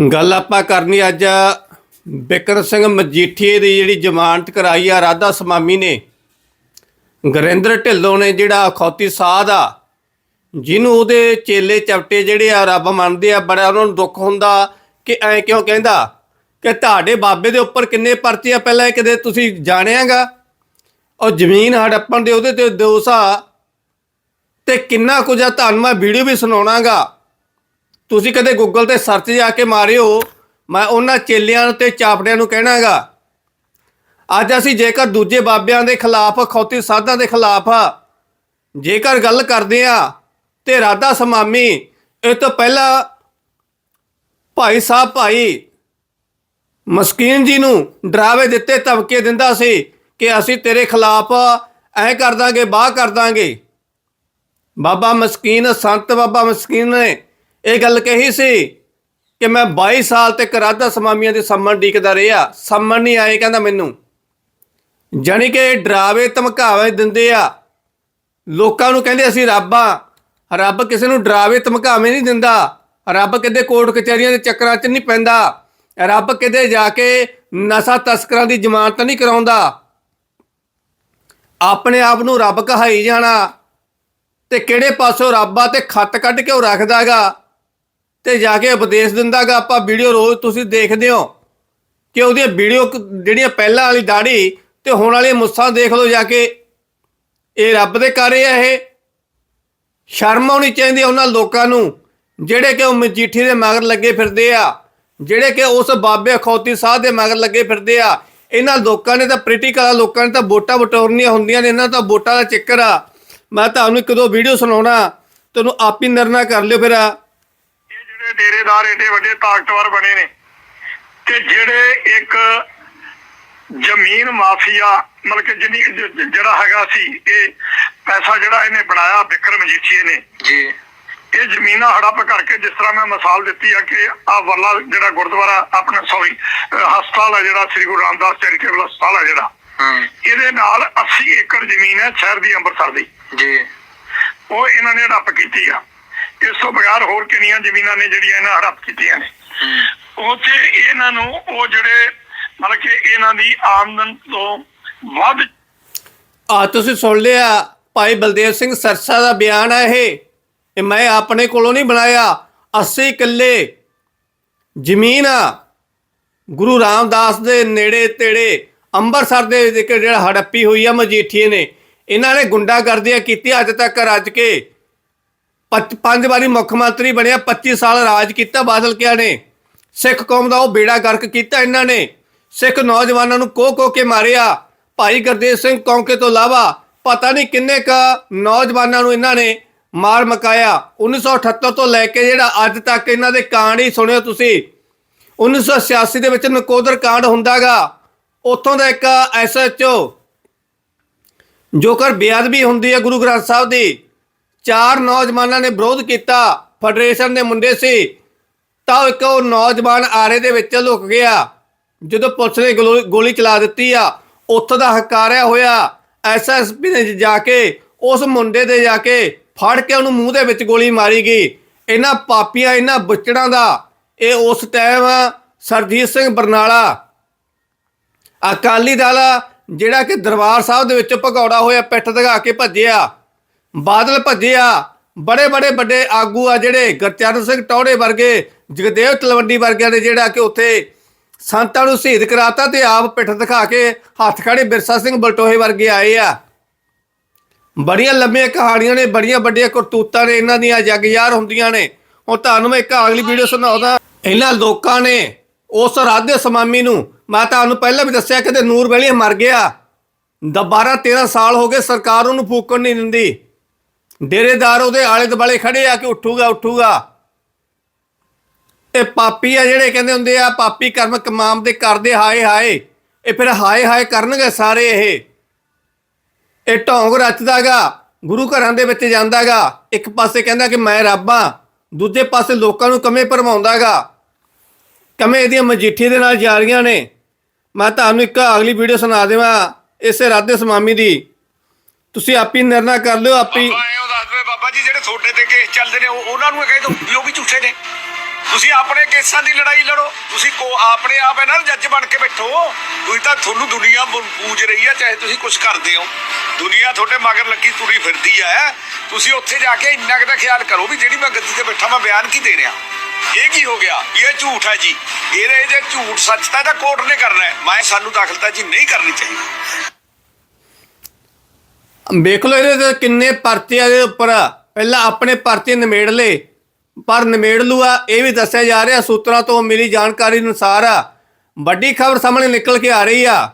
ਗੱਲ ਆਪਾਂ ਕਰਨੀ ਅੱਜ ਬਿਕਰ ਸਿੰਘ ਮਜੀਠੀਏ ਦੀ ਜਿਹੜੀ ਜ਼ਮਾਨਤ ਕਰਾਈ ਆ, ਰਾਧਾ ਸਮਾਮੀ ਨੇ। ਗੁਰਿੰਦਰ ਢਿੱਲੋਂ ਨੇ ਜਿਹੜਾ ਅਖੌਤੀ ਸਾਧ ਆ, ਜਿਹਨੂੰ ਉਹਦੇ ਚੇਲੇ ਚਪਟੇ ਜਿਹੜੇ ਆ, ਰੱਬ ਮੰਨਦੇ ਆ, ਬੜਾ ਉਹਨਾਂ ਨੂੰ ਦੁੱਖ ਹੁੰਦਾ ਕਿ ਐ ਕਿਉਂ ਕਹਿੰਦਾ ਕਿ ਤੁਹਾਡੇ ਬਾਬੇ ਦੇ ਉੱਪਰ ਕਿੰਨੇ ਪਰਚੇ ਆ, ਪਹਿਲਾਂ ਕਿਤੇ ਕਦੇ ਤੁਸੀਂ ਜਾਣਿਆਗਾ? ਉਹ ਜ਼ਮੀਨ ਹੜੱਪਣ ਦੇ ਉਹਦੇ ਤੇ ਦੋਸ਼ ਆ, ਤੇ ਕਿੰਨਾ ਕੁਝ ਆ ਤੁਹਾਨੂੰ ਮੈਂ ਵੀਡੀਓ ਵੀ ਸੁਣਾਉਣਾਗਾ। ਤੁਸੀਂ ਕਦੇ ਗੂਗਲ ਤੇ ਸਰਚ ਜਾ ਕੇ ਮਾਰਿਓ। ਮੈਂ ਉਹਨਾਂ ਚੇਲਿਆਂ ਤੇ ਚਾਪੜਿਆਂ ਨੂੰ ਕਹਿਣਾਗਾ। ਅੱਜ ਅਸੀਂ ਜੇਕਰ ਦੂਜੇ ਬਾਬਿਆਂ ਦੇ ਖਿਲਾਫ ਖੌਤੀ ਸਾਧਾਂ ਦੇ ਖਿਲਾਫ ਜੇਕਰ ਗੱਲ ਕਰਦੇ ਆ, ਤੇ ਰਾਧਾ ਸਮਾਮੀ, ਇਹ ਤੋਂ ਪਹਿਲਾਂ ਭਾਈ ਸਾਹਿਬ ਭਾਈ ਮਸਕੀਨ ਜੀ ਨੂੰ ਡਰਾਵੇ ਦਿੱਤੇ, ਧਮਕੇ ਦਿੰਦਾ ਸੀ ਕਿ ਅਸੀਂ ਤੇਰੇ ਖਿਲਾਫ ਐ ਕਰ ਦਾਂਗੇ, ਬਾਹ ਕਰ ਦਾਂਗੇ। ਬਾਬਾ ਮਸਕੀਨ, ਸੰਤ ਬਾਬਾ ਮਸਕੀਨ ਨੇ ਇਹ ਗੱਲ ਕਹੀ ਸੀ ਕਿ ਮੈਂ 22 ਸਾਲ ਤੱਕ ਰਾਧਾ ਸਮਾਮੀਆਂ ਦੇ ਸੰਮਣ ਡੀਕਦਾ ਰਿਹਾ ਸੰਮਣ ਨਹੀਂ ਆਏ, ਕਹਿੰਦਾ ਮੈਨੂੰ। ਜਾਣੀ ਕਿ ਡਰਾਵੇ, ਧਮਕਾਵੇ ਦਿੰਦੇ ਆ। ਲੋਕਾਂ ਨੂੰ ਕਹਿੰਦੇ ਅਸੀਂ ਰੱਬ ਆ। ਰੱਬ ਕਿਸੇ ਨੂੰ ਡਰਾਵੇ, ਧਮਕਾਵੇ ਨਹੀਂ ਦਿੰਦਾ। ਰੱਬ ਕਿਤੇ ਕੋਰਟ ਕਚਹਿਰੀਆਂ ਦੇ ਚੱਕਰਾਂ 'ਚ ਨਹੀਂ ਪੈਂਦਾ। ਰੱਬ ਕਿਤੇ ਜਾ ਕੇ ਨਸ਼ਾ ਤਸਕਰਾਂ ਦੀ ਜ਼ਮਾਨਤ ਨਹੀਂ ਕਰਾਉਂਦਾ। ਆਪਣੇ ਆਪ ਨੂੰ ਰੱਬ ਕਹਾਈ ਜਾਣਾ। ਤੇ ਕਿਹੜੇ ਪਾਸੋਂ ਰੱਬ ਆ ਤੇ ਖੱਤ ਕੱਢ ਕੇ ਉਹ ਰੱਖਦਾਗਾ ਤੇ ਜਾ ਕੇ ਉਪਦੇਸ਼ ਦਿੰਦਾਗਾ, ਆਪਾਂ ਵੀਡੀਓ ਰੋਜ਼ ਤੁਸੀਂ ਦੇਖਦੇ ਹੋ। ਕਿ ਉਹਦੀਆਂ ਵੀਡੀਓ ਜਿਹੜੀਆਂ ਪਹਿਲਾਂ ਵਾਲੀ ਦਾੜੀ ਤੇ ਹੁਣ ਵਾਲੀ ਮੁੱਛਾਂ ਦੇਖ ਲਓ ਜਾ ਕੇ। ਇਹ ਰੱਬ ਦੇ ਕਾਰੇ ਆ ਇਹ। ਸ਼ਰਮ ਆਉਣੀ ਚਾਹੀਦੀ ਆ ਉਹਨਾਂ ਲੋਕਾਂ ਨੂੰ, ਜਿਹੜੇ ਕਿ ਉਹ ਮਜੀਠੀ ਦੇ ਮਗਰ ਲੱਗੇ ਫਿਰਦੇ ਆ, ਜਿਹੜੇ ਕਿ ਉਸ ਬਾਬੇ ਖੌਤੀ ਸਾਹਿਬ ਦੇ ਮਗਰ ਲੱਗੇ ਫਿਰਦੇ ਆ। ਇਹਨਾਂ ਲੋਕਾਂ ਨੇ ਤਾਂ ਪੋਲੀਟੀਕਲ ਲੋਕਾਂ ਨੇ ਤਾਂ ਵੋਟਾਂ ਵਟੋਰਨੀਆਂ ਹੁੰਦੀਆਂ ਨੇ, ਇਹਨਾਂ ਦਾ ਵੋਟਾਂ ਦਾ ਚੱਕਰ ਆ। ਮੈਂ ਤੁਹਾਨੂੰ ਇੱਕ ਦੋ ਵੀਡੀਓ ਸੁਣਾਉਣਾ ਤੁਹਾਨੂੰ ਆਪ ਹੀ ਨਿਰਣਾ ਕਰ ਲਿਓ ਫਿਰ ਜਿਹੜੇ ਡੇਰੇਦਾਰ ਏਡੇ ਵੱਡੇ ਤਾਕਤਵਰ ਬਣੇ ਨੇ ਤੇ ਜਿਹੜੇ ਇੱਕ ਜ਼ਮੀਨ ਮਾਫੀਆ ਮਤਲਬ ਕਿ ਜਿਹਨੀ ਜਿਹੜਾ ਹੈਗਾ ਸੀ ਇਹ ਪੈਸਾ ਜਿਹੜਾ ਇਹਨੇ ਬਣਾਇਆ ਵਿਕਰਮ ਜੀਠੀਏ ਨੇ। ਜੀ। ਇਹ ਜ਼ਮੀਨਾਂ ਹੜੱਪ ਕਰਕੇ ਜਿਸ ਤਰ੍ਹਾਂ ਮੈਂ ਮਿਸਾਲ ਦਿੱਤੀ ਆ ਕਿ ਆ ਵੱਲਾ ਜਿਹੜਾ ਗੁਰਦੁਆਰਾ ਆਪਣਾ ਸੌਰੀ ਹਸਪਤਾਲ ਹੈ ਜਿਹੜਾ ਸ੍ਰੀ ਗੁਰੂ ਰਾਮਦਾਸ ਚੈਰੀਟੇਬਲ ਹਸਪਤਾਲ ਹੈ ਜਿਹੜਾ। ਇਹਦੇ ਨਾਲ 80 ਏਕੜ ਜ਼ਮੀਨ ਹੈ ਸ਼ਹਿਰ ਦੀ ਅੰਮ੍ਰਿਤਸਰ ਦੀ। ਜੀ। ਉਹ ਇਹਨਾਂ ਨੇ ਹੜੱਪ ਕੀਤੀ ਆ। ਇਸ ਤੋਂ ਬਗੈਰ ਹੋਰ ਕਿੰਨੀਆਂ ਜ਼ਮੀਨਾਂ ਨੇ ਜਿਹੜੀਆਂ ਇਹਨਾਂ ਹੜੱਪ ਕੀਤੀਆਂ ਨੇ। ਤੇ ਇਹਨਾਂ ਨੂੰ ਉਹ ਜਿਹੜੇ ਮਤਲਬ ਕਿ ਇਹਨਾਂ ਦੀ ਆਮਦਨ ਤੋਂ ਵੱਧ ਆ ਤੁਸੀਂ ਸੁਣ ਲਿਆ ਭਾਈ ਬਲਦੇਵ ਸਿੰਘ ਸਰਸਾ ਦਾ ਬਿਆਨ ਹੈ ਇਹ। ਇਹ ਮੈਂ ਆਪਣੇ ਕੋਲੋਂ ਨਹੀਂ ਬਣਾਇਆ। 80 ਕਿੱਲੇ ਜ਼ਮੀਨ ਆ। ਗੁਰੂ ਰਾਮਦਾਸ ਦੇ ਨੇੜੇ ਤੇੜੇ ਅੰਮ੍ਰਿਤਸਰ ਦੇ ਜਿਹੜਾ ਹੜੱਪੀ ਹੋਈ ਆ ਮਜੀਠੀਏ ਨੇ। ਇਹਨਾਂ ਨੇ ਗੁੰਡਾਗਰਦੀਆਂ ਕੀਤੀ ਅੱਜ ਤੱਕ ਰੱਜ ਕੇ ਪੰਜ ਪੰਜ ਵਾਰੀ ਮੁੱਖ ਮੰਤਰੀ ਬਣਿਆ 25 ਸਾਲ ਰਾਜ ਕੀਤਾ ਬਾਦਲ ਕਿਆ ਨੇ? ਸਿੱਖ ਕੌਮ ਦਾ ਉਹ ਬੇੜਾ ਗਰਕ ਕੀਤਾ ਇਹਨਾਂ ਨੇ। ਸਿੱਖ ਨੌਜਵਾਨਾਂ ਨੂੰ ਕੋਹ ਕੋਹ ਕੇ ਮਾਰਿਆ। ਭਾਈ ਗੁਰਦੇਵ ਸਿੰਘ ਕੌਂਕੇ ਤੋਂ ਇਲਾਵਾ ਪਤਾ ਨਹੀਂ ਕਿੰਨੇ ਕ ਨੌਜਵਾਨਾਂ ਨੂੰ ਇਹਨਾਂ ਨੇ ਮਾਰ ਮਕਾਇਆ। 1978 ਤੋਂ ਲੈ ਕੇ ਜਿਹੜਾ ਅੱਜ ਤੱਕ ਇਹਨਾਂ ਦੇ ਕਾਂਡ ਹੀ ਸੁਣਿਓ ਤੁਸੀਂ। 1986 ਦੇ ਵਿੱਚ ਨਕੋਦਰ ਕਾਂਡ ਹੁੰਦਾਗਾ। ਉੱਥੋਂ ਦਾ ਇੱਕ ਐਸਐਚਓ ਜੋ ਕਰ ਬੇਅਦਬੀ ਹੁੰਦੀ ਹੈ ਗੁਰੂ ਗ੍ਰੰਥ ਸਾਹਿਬ ਦੀ। ਚਾਰ ਨੌਜਵਾਨਾਂ ਨੇ ਵਿਰੋਧ ਕੀਤਾ। ਫੈਡਰੇਸ਼ਨ ਦੇ ਮੁੰਡੇ ਸੀ। ਤਾਂ ਇੱਕ ਉਹ ਨੌਜਵਾਨ ਆਰੇ ਦੇ ਵਿੱਚ ਲੁਕ ਗਿਆ। ਜਦੋਂ ਪੁਲਿਸ ਨੇ ਗਲੋ- ਗੋਲੀ ਚਲਾ ਦਿੱਤੀ ਆ, ਉੱਥੋਂ ਦਾ ਹਕਾਰਿਆ ਹੋਇਆ ਐਸਐਸਪੀ ਨੇ ਜਾ ਕੇ, ਉਸ ਮੁੰਡੇ ਦੇ ਜਾ ਕੇ ਫੜ ਕੇ ਉਹਨੂੰ ਮੂੰਹ ਦੇ ਵਿੱਚ ਗੋਲੀ ਮਾਰੀ ਗਈ। ਇਹਨਾਂ ਪਾਪੀਆਂ, ਇਹਨਾਂ ਬੁੱਚੜਾਂ ਦਾ ਇਹ ਉਸ ਟਾਈਮ ਸਰਜੀਤ ਸਿੰਘ ਬਰਨਾਲਾ, ਅਕਾਲੀ ਦਲ, ਜਿਹੜਾ ਕਿ ਦਰਬਾਰ ਸਾਹਿਬ ਦੇ ਵਿੱਚ ਭਗੌੜਾ ਹੋਇਆ ਪਿੱਠ ਦਿਖਾ ਕੇ ਭੱਜਿਆ। ਬਾਦਲ ਭੱਜਿਆ ਬੜੇ ਬੜੇ ਵੱਡੇ ਆਗੂ ਆ ਜਿਹੜੇ ਗੁਰਚਰਨ ਸਿੰਘ ਟੌੜੇ ਵਰਗੇ ਜਗਦੇਵ ਤਲਵੰਡੀ ਵਰਗਿਆਂ ਨੇ ਜਿਹੜਾ ਕਿ ਉੱਥੇ ਸੰਤਾਂ ਨੂੰ ਸ਼ਹੀਦ ਕਰਾਤਾ ਤੇ ਆਪ ਪਿੱਠ ਦਿਖਾ ਕੇ ਹੱਥ ਖੜੇ ਬਿਰਸਾ ਸਿੰਘ ਬਲਟੋਹੇ ਵਰਗੇ ਆਏ ਆ। ਬੜੀਆਂ ਲੰਮੀਆਂ ਕਹਾਣੀਆਂ ਨੇ ਬੜੀਆਂ ਵੱਡੀਆਂ ਕਰਤੂਤਾਂ ਨੇ ਇਹਨਾਂ ਦੀਆਂ ਜੱਗ ਯਾਰ ਹੁੰਦੀਆਂ ਨੇ। ਹੁਣ ਤੁਹਾਨੂੰ ਮੈਂ ਇੱਕ ਅਗਲੀ ਵੀਡੀਓ ਸੁਣਾਉਂਦਾ। ਇਹਨਾਂ ਲੋਕਾਂ ਨੇ ਉਸ ਰਾਧੇ ਸਮਾਮੀ ਨੂੰ ਮੈਂ ਤੁਹਾਨੂੰ ਪਹਿਲਾਂ ਵੀ ਦੱਸਿਆ ਕਿ ਤੇ ਨੂਰ ਵੈਲੀ ਮਰ ਗਿਆ। ਦ 12 13 ਸਾਲ ਹੋ ਗਏ ਸਰਕਾਰ ਉਹਨੂੰ ਫੂਕਣ ਨਹੀਂ ਦਿੰਦੀ। ਡੇਰੇਦਾਰ ਉਹਦੇ ਆਲੇ ਦੁਆਲੇ ਖੜੇ ਆ ਕਿ ਉੱਠੂਗਾ ਉੱਠੂਗਾ। ਇਹ ਪਾਪੀ ਆ ਜਿਹੜੇ ਕਹਿੰਦੇ ਹੁੰਦੇ ਆ, ਪਾਪੀ ਕਰਮ ਕਮਾਮ ਦੇ ਕਰਦੇ ਹਾਏ ਹਾਏ। ਇਹ ਫਿਰ ਹਾਏ ਹਾਏ ਕਰਨਗੇ ਸਾਰੇ ਇਹ। ਇਹ ਢੋਂਗ ਰਚਦਾਗਾ, ਗੁਰੂ ਘਰਾਂ ਦੇ ਵਿੱਚ ਜਾਂਦਾਗਾ। ਇੱਕ ਪਾਸੇ ਕਹਿੰਦਾ ਕਿ ਮੈਂ ਰੱਬ ਆ, ਦੂਜੇ ਪਾਸੇ ਲੋਕਾਂ ਨੂੰ ਕਮੇ ਭਰਮਾਉਂਦਾਗਾ। ਕਮੇ ਇਹਦੀਆਂ ਮਜੀਠੀ ਦੇ ਨਾਲ ਜਾ ਰਹੀਆਂ ਨੇ। ਮੈਂ ਤੁਹਾਨੂੰ ਇੱਕ ਅਗਲੀ ਵੀਡੀਓ ਸੁਣਾ ਦੇਵਾਂ, ਇਸੇ ਰਾਧੇ ਸਮਾਮੀ ਦੀ। ਤੁਸੀਂ ਆਪੀ ਨਿਰਣਾ ਕਰ ਲਿਓ, ਆਪੀ ਜੀ ਜਿਹੜੇ ਤੁਹਾਡੇ ਤੇ ਕੇਸ ਚੱਲਦੇ ਨੇ, ਉਹ- ਉਹਨਾਂ ਨੂੰ ਇਹ ਕਹਿ ਦੋ ਵੀ ਉਹ ਵੀ ਝੂਠੇ ਨੇ। ਤੁਸੀਂ ਆਪਣੇ ਕੇਸਾਂ ਦੀ ਲੜਾਈ ਲੜੋ। ਤੁਸੀਂ ਕੋ ਆਪਣੇ ਆਪ ਹੈ ਜੱਜ ਬਣ ਕੇ ਬੈਠੋ। ਤੁਸੀਂ ਤਾਂ ਤੁਹਾਨੂੰ ਦੁਨੀਆ ਪੂਜ ਰਹੀ ਹੈ ਚਾਹੇ ਤੁਸੀਂ ਕੁਝ ਕਰਦੇ ਹੋ। ਦੁਨੀਆ ਤੁਹਾਡੇ ਮਗਰ ਲੱਗੀ, ਤੁਰੀ ਫਿਰਦੀ ਹੈ ਤੁਸੀਂ ਉੱਥੇ ਜਾ ਕੇ ਇੰਨਾ ਕੁ ਖਿਆਲ ਕਰੋ ਵੀ ਜਿਹੜੀ ਮੈਂ ਗੱਦੀ ਤੇ ਬੈਠਾ, ਮੈਂ ਬਿਆਨ ਕੀ ਦੇ ਰਿਹਾ? ਇਹ ਕੀ ਹੋ ਗਿਆ? ਇਹ ਝੂਠ ਹੈ ਜੀ। ਇਹਦੇ ਜੇ ਝੂਠ ਸੱਚ ਤਾਂ ਇਹਦਾ ਕੋਰਟ ਨੇ ਕਰਨਾ ਹੈ। ਮੈਂ ਸਾਨੂੰ ਦਾਖਲਤਾ ਜੀ ਨਹੀਂ ਕਰਨੀ ਚਾਹੀਦੀ। ਵੇਖ ਲਓ ਇਹਦੇ ਕਿੰਨੇ ਪਰਚੇ ਆ ਉੱਪਰ ਪਹਿਲਾਂ ਆਪਣੇ ਪਰਚੇ ਨਿਮੇੜ ਲਏ ਪਰ ਨਿਮੇੜ ਲੂਆ, ਇਹ ਵੀ ਦੱਸਿਆ ਜਾ ਰਿਹਾ, ਸੂਤਰਾਂ ਤੋਂ ਮਿਲੀ ਜਾਣਕਾਰੀ ਅਨੁਸਾਰ ਵੱਡੀ ਖਬਰ ਸਾਹਮਣੇ ਨਿਕਲ ਕੇ ਆ ਰਹੀ ਆ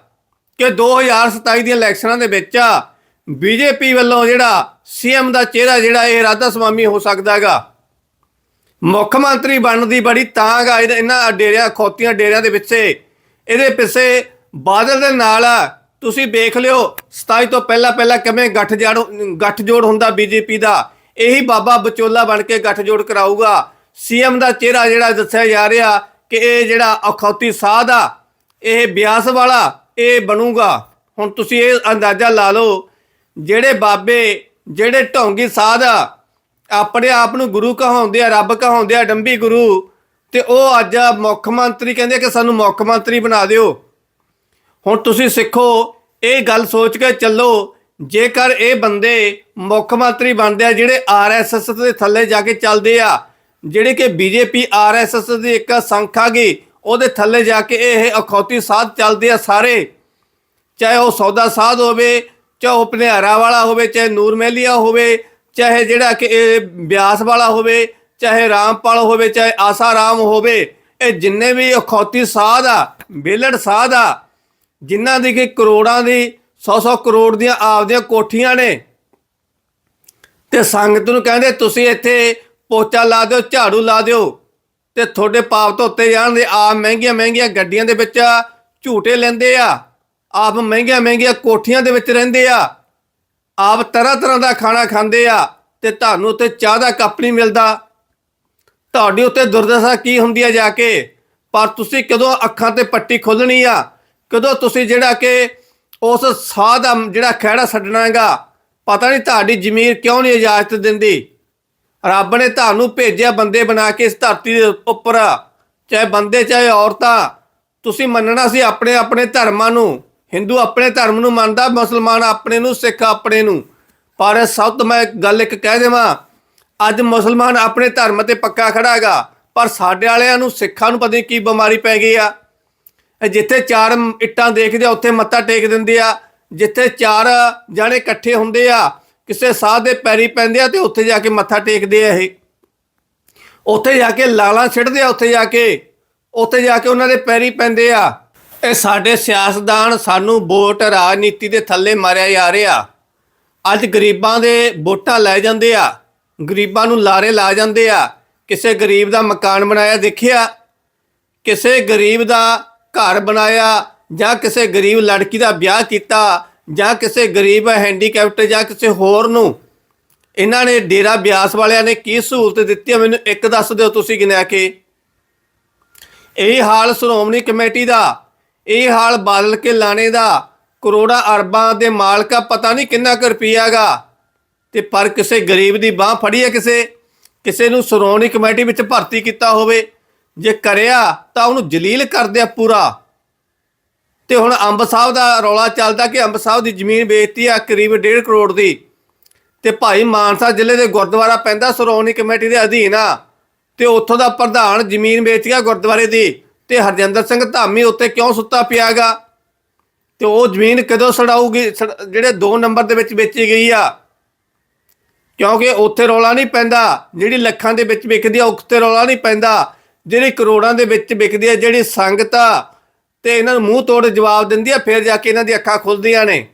ਕਿ 2027 ਦੀਆਂ ਇਲੈਕਸ਼ਨਾਂ ਦੇ ਵਿੱਚ ਬੀਜੇਪੀ ਵੱਲੋਂ ਜਿਹੜਾ ਸੀਐਮ ਦਾ ਚਿਹਰਾ, ਜਿਹੜਾ ਇਹ ਰਾਧਾ ਸਵਾਮੀ ਹੋ ਸਕਦਾ ਹੈਗਾ। ਮੁੱਖ ਮੰਤਰੀ ਬਣਨ ਦੀ ਬੜੀ ਤਾਂਗ ਆ, ਇਹਦੇ- ਇਹਨਾਂ ਡੇਰਿਆਂ, ਖੋਤੀਆਂ ਡੇਰਿਆਂ ਦੇ ਪਿੱਛੇ। ਇਹਦੇ ਪਿੱਛੇ ਬਾਦਲ ਦੇ ਨਾਲ ਤੁਸੀਂ ਵੇਖ ਲਿਓ 27 ਤੋਂ ਪਹਿਲਾਂ ਪਹਿਲਾਂ ਕਿਵੇਂ ਗੱਠ ਜੜ ਗੱਠ ਜੋੜ ਹੁੰਦਾ ਬੀਜੇਪੀ ਦਾ। ਇਹੀ ਬਾਬਾ ਬਚੋਲਾ ਬਣ ਕੇ ਗੱਠ ਜੋੜ ਕਰਾਊਗਾ। ਸੀਐਮ ਦਾ ਚਿਹਰਾ ਜਿਹੜਾ ਦੱਸਿਆ ਜਾ ਰਿਹਾ ਕਿ ਇਹ ਜਿਹੜਾ ਅਖੌਤੀ ਸਾਧ ਆ, ਇਹ ਬਿਆਸ ਵਾਲਾ, ਇਹ ਬਣੂਗਾ। ਹੁਣ ਤੁਸੀਂ ਇਹ ਅੰਦਾਜ਼ਾ ਲਾ ਲਓ, ਜਿਹੜੇ ਬਾਬੇ, ਜਿਹੜੇ ਢੋਂਗੀ ਸਾਧ ਆ, ਆਪਣੇ ਆਪ ਨੂੰ ਗੁਰੂ ਕਹਾਉਂਦੇ ਆ, ਰੱਬ ਕਹਾਉਂਦੇ ਆ, ਡੰਬੀ ਗੁਰੂ, ਤੇ ਉਹ ਅੱਜ ਮੁੱਖ ਮੰਤਰੀ ਕਹਿੰਦੇ ਕਿ ਸਾਨੂੰ ਮੁੱਖ ਮੰਤਰੀ ਬਣਾ ਦਿਓ। ਹੁਣ ਤੁਸੀਂ ਸਿੱਖੋ, ਇਹ ਗੱਲ ਸੋਚ ਕੇ ਚੱਲੋ ਜੇਕਰ ਇਹ ਬੰਦੇ ਮੁੱਖ ਮੰਤਰੀ ਬਣਦੇ ਆ, ਜਿਹੜੇ ਆਰਐਸਐਸ ਦੇ ਥੱਲੇ ਜਾ ਕੇ ਚੱਲਦੇ ਆ, ਜਿਹੜੇ ਕਿ ਬੀਜੇਪੀ ਆਰਐਸਐਸ ਦੀ ਇੱਕ ਸੰਖਾ ਗਈ, ਉਹਦੇ ਥੱਲੇ ਜਾ ਕੇ ਇਹ ਅਖੌਤੀ ਸਾਧ ਚੱਲਦੇ ਆ ਸਾਰੇ। ਚਾਹੇ ਉਹ ਸੌਦਾ ਸਾਧ ਹੋਵੇ, ਚਾਹੇ ਉਹ ਭਨਿਆਰਾ ਵਾਲਾ ਹੋਵੇ, ਚਾਹੇ ਨੂਰ ਮਹਿਲੀਆ ਹੋਵੇ, ਚਾਹੇ ਜਿਹੜਾ ਕਿ ਇਹ ਬਿਆਸ ਵਾਲਾ ਹੋਵੇ, ਚਾਹੇ ਰਾਮਪਾਲ ਹੋਵੇ, ਚਾਹੇ ਆਸਾ ਰਾਮ ਹੋਵੇ, ਇਹ ਜਿੰਨੇ ਵੀ ਅਖੌਤੀ ਸਾਧ ਆ ਬੇਲੜ ਸਾਧ ਆ, ਜਿਨ੍ਹਾਂ ਦੀ ਕਿ ਕਰੋੜਾਂ ਦੀ 100-100 ਕਰੋੜ ਦੀਆਂ ਆਪਦੀਆਂ ਕੋਠੀਆਂ ਨੇ। ਤੇ ਸੰਗਤ ਨੂੰ ਕਹਿੰਦੇ, ਤੁਸੀਂ ਇੱਥੇ ਪੋਚਾ ਲਾ ਦਿਓ, ਝਾੜੂ ਲਾ ਦਿਓ ਤੇ ਤੁਹਾਡੇ ਪਾਪ ਧੋਤੇ ਉੱਤੇ ਜਾਣਦੇ ਆਪ ਮਹਿੰਗੀਆਂ ਮਹਿੰਗੀਆਂ ਗੱਡੀਆਂ ਦੇ ਵਿੱਚ ਝੂਟੇ ਲੈਂਦੇ ਆ। ਆਪ ਮਹਿੰਗੀਆਂ ਮਹਿੰਗੀਆਂ ਕੋਠੀਆਂ ਦੇ ਵਿੱਚ ਰਹਿੰਦੇ ਆ। ਆਪ ਤਰ੍ਹਾਂ ਤਰ੍ਹਾਂ ਦਾ ਖਾਣਾ ਖਾਂਦੇ ਆ ਤੇ ਤੁਹਾਨੂੰ ਉੱਤੇ ਚਾਹ ਦਾ ਕੱਪ ਨਹੀਂ ਮਿਲਦਾ। ਤੁਹਾਡੀ ਉੱਤੇ ਦੁਰਦਸ਼ਾ ਕੀ ਹੁੰਦੀ ਆ ਜਾ ਕੇ? ਪਰ ਤੁਸੀਂ ਕਦੋਂ ਅੱਖਾਂ ਤੇ ਪੱਟੀ ਖੋਲਣੀ ਆ? ਕਦੋਂ ਤੁਸੀਂ ਜਿਹੜਾ ਕਿ ਉਸ ਸਾਹ ਦਾ ਜਿਹੜਾ ਖਹਿੜਾ ਛੱਡਣਾ ਹੈਗਾ, ਪਤਾ ਨਹੀਂ ਤੁਹਾਡੀ ਜ਼ਮੀਰ ਕਿਉਂ ਨਹੀਂ ਇਜਾਜ਼ਤ ਦਿੰਦੀ। ਰੱਬ ਨੇ ਤੁਹਾਨੂੰ ਭੇਜਿਆ ਬੰਦੇ ਬਣਾ ਕੇ ਇਸ ਧਰਤੀ ਦੇ ਉੱਪਰ, ਚਾਹੇ ਬੰਦੇ, ਚਾਹੇ ਔਰਤਾਂ। ਤੁਸੀਂ ਮੰਨਣਾ ਸੀ ਆਪਣੇ ਆਪਣੇ ਧਰਮਾਂ ਨੂੰ। ਹਿੰਦੂ ਆਪਣੇ ਧਰਮ ਨੂੰ ਮੰਨਦਾ, ਮੁਸਲਮਾਨ ਆਪਣੇ ਨੂੰ, ਸਿੱਖ ਆਪਣੇ ਨੂੰ। ਪਰ ਸਭ ਤੋਂ ਮੈਂ ਗੱਲ ਇੱਕ ਕਹਿ ਦੇਵਾਂ, ਅੱਜ ਮੁਸਲਮਾਨ ਆਪਣੇ ਧਰਮ ਤੇ ਪੱਕਾ ਖੜਾ ਹੈਗਾ, ਪਰ ਸਾਡੇ ਵਾਲਿਆਂ ਨੂੰ, ਸਿੱਖਾਂ ਨੂੰ ਪਤਾ ਨਹੀਂ ਕੀ ਬਿਮਾਰੀ ਪੈ ਗਈ ਆ। ਜਿੱਥੇ ਚਾਰ ਇੱਟਾਂ ਦੇਖਦੇ ਆ, ਉੱਥੇ ਮੱਥਾ ਟੇਕ ਦਿੰਦੇ ਆ। ਜਿੱਥੇ ਚਾਰ ਜਾਣੇ ਇਕੱਠੇ ਹੁੰਦੇ ਆ, ਕਿਸੇ ਸਾਧ ਦੇ ਪੈਰੀ ਪੈਂਦੇ ਆ ਤੇ ਉੱਥੇ ਜਾ ਕੇ ਮੱਥਾ ਟੇਕਦੇ ਆ ਇਹ। ਉੱਥੇ ਜਾ ਕੇ ਲਾਲਾਂ ਛਿੜਦੇ ਆ, ਉੱਥੇ ਜਾ ਕੇ। ਉੱਥੇ ਜਾ ਕੇ ਉਹਨਾਂ ਦੇ ਪੈਰੀ ਪੈਂਦੇ ਆ। ਇਹ ਸਾਡੇ ਸਿਆਸਤਦਾਨ ਸਾਨੂੰ ਵੋਟ ਰਾਜਨੀਤੀ ਦੇ ਥੱਲੇ ਮਾਰਿਆ ਜਾ ਰਿਹਾ। ਅੱਜ ਗਰੀਬਾਂ ਦੇ ਵੋਟਾਂ ਲੈ ਜਾਂਦੇ ਆ। ਗਰੀਬਾਂ ਨੂੰ ਲਾਰੇ ਲਾ ਜਾਂਦੇ ਆ। ਕਿਸੇ ਗਰੀਬ ਦਾ ਮਕਾਨ ਬਣਾਇਆ, ਦੇਖਿਆ? ਕਿਸੇ ਗਰੀਬ ਦਾ ਘਰ ਬਣਾਇਆ, ਜਾਂ ਕਿਸੇ ਗਰੀਬ ਲੜਕੀ ਦਾ ਵਿਆਹ ਕੀਤਾ, ਜਾਂ ਕਿਸੇ ਗਰੀਬ ਹੈਂਡੀਕੈਪਟ ਜਾਂ ਕਿਸੇ ਹੋਰ ਨੂੰ। ਇਹਨਾਂ ਨੇ ਡੇਰਾ ਬਿਆਸ ਵਾਲਿਆਂ ਨੇ ਕੀ ਸਹੂਲਤ ਦਿੱਤੀ ਹੈ ਮੈਨੂੰ ਇੱਕ ਦੱਸ ਦਿਓ ਤੁਸੀਂ ਗਿਣਿਆ ਕੇ। ਇਹ ਹਾਲ ਸ਼੍ਰੋਮਣੀ ਕਮੇਟੀ ਦਾ, ਇਹ ਹਾਲ ਬਾਦਲ ਕੇ ਲਾਣੇ ਦਾ, ਕਰੋੜਾਂ ਅਰਬਾਂ ਦੇ ਮਾਲਕਾ ਪਤਾ ਨਹੀਂ ਕਿੰਨਾ ਕੁ ਰੁਪਈਆ ਗਾ। ਤੇ ਪਰ ਕਿਸੇ ਗਰੀਬ ਦੀ ਬਾਹ ਫੜੀ ਹੈ ਕਿਸੇ ਕਿਸੇ ਨੂੰ ਸ਼੍ਰੋਮਣੀ ਕਮੇਟੀ ਵਿੱਚ ਭਰਤੀ ਕੀਤਾ ਹੋਵੇ ਜੇ ਕਰਿਆ ਤਾਂ ਉਹਨੂੰ ਜਲੀਲ ਕਰਦੇ ਆ ਪੂਰਾ। ਤੇ ਹੁਣ ਅੰਬ ਸਾਹਿਬ ਦਾ ਰੌਲਾ ਚੱਲਦਾ ਕਿ ਅੰਬ ਸਾਹਿਬ ਦੀ ਜ਼ਮੀਨ ਵੇਚਤੀ ਆ ਕਰੀਬ 1.5 ਕਰੋੜ ਦੀ। ਤੇ ਭਾਈ ਮਾਨਸਾ ਜ਼ਿਲ੍ਹੇ ਦੇ ਗੁਰਦੁਆਰਾ ਪੈਂਦਾ, ਸ਼੍ਰੋਮਣੀ ਕਮੇਟੀ ਦੇ ਅਧੀਨ ਆ। ਤੇ ਉੱਥੋਂ ਦਾ ਪ੍ਰਧਾਨ ਜ਼ਮੀਨ ਵੇਚ ਗਿਆ ਗੁਰਦੁਆਰੇ ਦੀ। ਤੇ ਹਰਜਿੰਦਰ ਸਿੰਘ ਧਾਮੀ ਉੱਤੇ ਕਿਉਂ ਸੁੱਤਾ ਪਿਆਗਾ ਤੇ ਉਹ ਜ਼ਮੀਨ ਕਦੋਂ ਸੜਾਊਗੀ? ਛਡ- ਜਿਹੜੇ 2 ਨੰਬਰ ਦੇ ਵਿੱਚ ਵੇਚੀ ਗਈ ਆ। ਕਿਉਂਕਿ ਉੱਥੇ ਰੌਲਾ ਨਹੀਂ ਪੈਂਦਾ। ਜਿਹੜੀ ਲੱਖਾਂ ਦੇ ਵਿੱਚ ਵਿਕਦੀ ਆ, ਉੱਥੇ ਰੌਲਾ ਨਹੀਂ ਪੈਂਦਾ। ਜਿਹੜੀ ਕਰੋੜਾਂ ਦੇ ਵਿੱਚ ਵਿਕਦੀ ਆ ਜਿਹੜੀ ਸੰਗਤ ਆ, ਤੇ ਇਹਨਾਂ ਨੂੰ ਮੂੰਹ ਤੋੜ ਜਵਾਬ ਦਿੰਦੀ ਆ, ਫਿਰ ਜਾ ਕੇ ਇਹਨਾਂ ਦੀ ਅੱਖਾਂ ਖੁੱਲਦੀਆਂ ਨੇ।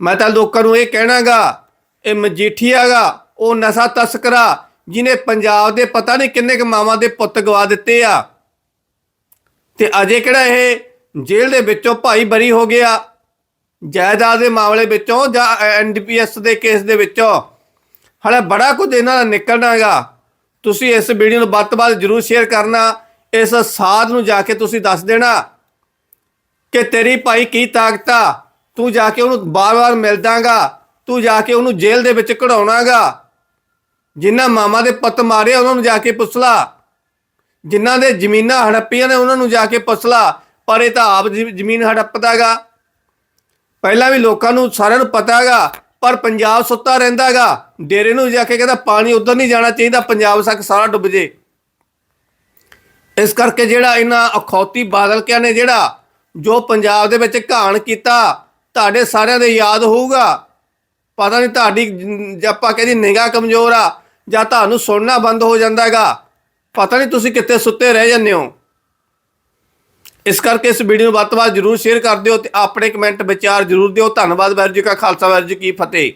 ਮੈਂ ਤਾਂ ਲੋਕਾਂ ਨੂੰ ਇਹ ਕਹਿਣਾਗਾ, ਇਹ ਮਜੀਠੀਆਗਾ ਉਹ ਨਸ਼ਾ ਤਸਕਰਾ ਜਿਨੇ ਪੰਜਾਬ ਦੇ ਪਤਾ ਨਹੀਂ ਕਿੰਨੇ ਕੁ ਮਾਵਾਂ ਦੇ ਪੁੱਤ ਗਵਾ ਦਿੱਤੇ ਆ। ਤੇ ਅਜੇ ਕਿਹੜਾ ਇਹ ਜੇਲ੍ਹ ਦੇ ਵਿੱਚੋਂ ਭਾਈ ਬਰੀ ਹੋ ਗਿਆ? ਜਾਇਦਾਦ ਦੇ ਮਾਮਲੇ ਵਿੱਚੋਂ ਜਾਂ ਐਨਡੀਪੀਐਸ ਦੇ ਕੇਸ ਦੇ ਵਿੱਚੋਂ? ਹਲੇ ਬੜਾ ਕੁਝ ਇਹਨਾਂ ਦਾ ਨਿਕਲਣਾ ਹੈਗਾ ਤੁਸੀਂ ਇਸ ਵੀਡੀਓ ਨੂੰ ਵੱਧ ਤੋਂ ਵੱਧ ਜਰੂਰ ਸ਼ੇਅਰ ਕਰਨਾ, ਇਸ ਸਾਧ ਨੂੰ ਜਾ ਕੇ ਤੁਸੀਂ ਦੱਸ ਦੇਣਾ ਕਿ ਤੇਰੀ ਭਾਈ ਕੀ ਤਾਕਤ ਆ। ਤੂੰ ਜਾ ਕੇ ਉਹਨੂੰ ਬਾਰ-ਬਾਰ ਮਿਲਦਾਗਾ, ਤੂੰ ਜਾ ਕੇ ਉਹਨੂੰ ਜੇਲ੍ਹ ਦੇ ਵਿੱਚ ਕਢਾਉਣਾਗਾ। ਜਿਨ੍ਹਾਂ ਮਾਮਾ ਦੇ ਪੱਤ ਮਾਰੇ ਉਹਨਾਂ ਨੂੰ ਜਾ ਕੇ ਪੁੱਛ ਲਾ। ਜਿਨ੍ਹਾਂ ਦੇ ਜ਼ਮੀਨਾਂ ਹੜੱਪੀਆਂ ਨੇ, ਉਹਨਾਂ ਨੂੰ ਜਾ ਕੇ ਪੁੱਛਲਾ ਪਰ ਇਹ ਤਾਂ ਆਪ ਜ਼ਮੀ- ਜ਼ਮੀਨ ਹੜੱਪਦਾਗਾ। ਪਹਿਲਾਂ ਵੀ ਲੋਕਾਂ ਨੂੰ ਸਾਰਿਆਂ ਨੂੰ ਪਤਾ ਹੈਗਾ ਪਰ ਪੰਜਾਬ ਸੁੱਤਾ ਰਹਿੰਦਾਗਾ ਡੇਰੇ ਨੂੰ ਜਾ ਕੇ ਕਹਿੰਦਾ ਪਾਣੀ ਉਧਰ ਨਹੀਂ ਜਾਣਾ ਚਾਹੀਦਾ, ਪੰਜਾਬ ਤੱਕ ਸਾਰਾ ਡੁੱਬ ਜੇ। ਇਸ ਕਰਕੇ ਜਿਹੜਾ ਇਹਨਾਂ ਅਖੌਤੀ ਬਾਦਲਕਿਆਂ ਨੇ ਜਿਹੜਾ ਜੋ ਪੰਜਾਬ ਦੇ ਵਿੱਚ ਘਾਣ ਕੀਤਾ, ਤੁਹਾਡੇ ਸਾਰਿਆਂ ਦੇ ਯਾਦ ਹੋਊਗਾ। ਪਤਾ ਨਹੀਂ ਤੁਹਾਡੀ ਜ- ਜੇ ਆਪਾਂ ਕਹਿੰਦੀ ਨਿਗਾਹ ਕਮਜ਼ੋਰ ਆ ਜਾਂ ਤੁਹਾਨੂੰ ਸੁਣਨਾ ਬੰਦ ਹੋ ਜਾਂਦਾ ਹੈਗਾ। ਪਤਾ ਨਹੀਂ ਤੁਸੀਂ ਕਿੱਥੇ ਸੁੱਤੇ ਰਹਿ ਜਾਂਦੇ ਹੋ। ਇਸ ਕਰਕੇ ਇਸ ਵੀਡੀਓ ਨੂੰ ਵੱਧ ਤੋਂ ਵੱਧ ਜਰੂਰ ਸ਼ੇਅਰ ਕਰ ਦਿਓ ਤੇ ਆਪਣੇ ਕਮੈਂਟ ਵਿਚਾਰ ਜਰੂਰ ਦਿਓ। ਧੰਨਵਾਦ ਵਾਹਿਗੁਰੂ ਜੀ ਕਾ ਖਾਲਸਾ, ਵਾਹਿਗੁਰੂ ਜੀ ਕੀ ਫਤਿਹ।